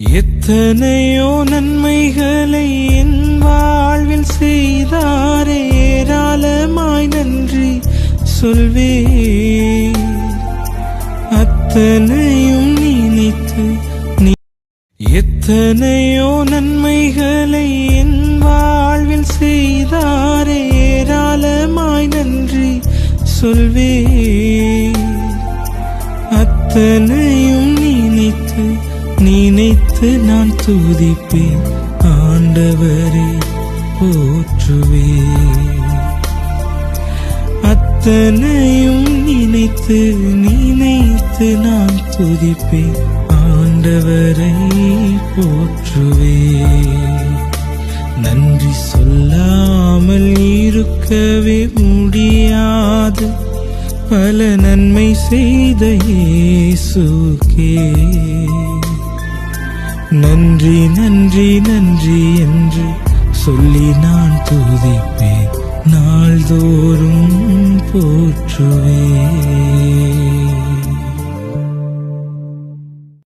எத்தனையோ நன்மைகளை என் வாழ்வில் செய்தாரே ஏராளமாய் நன்றி சொல்வே அத்தனையும் நினைத்து எத்தனையோ நன்மைகளை என் வாழ்வில் செய்தாரே ஏராளமாய் நன்றி சொல்வே அத்தனை நினைத்து நான் துதிப்பேன். ஆண்டவரே போற்றுவே அத்தனையும் நினைத்து நினைத்து நான் துதிப்பேன். ஆண்டவரை போற்றுவே நன்றி சொல்லாமல் இருக்கவே முடியாது. பல நன்மை செய்த இயேசுக்கே. நன்றி நன்றி நன்றி என்று சொல்லி நான் துதிப்பேன். நாள்தோறும் போற்றுவேன்.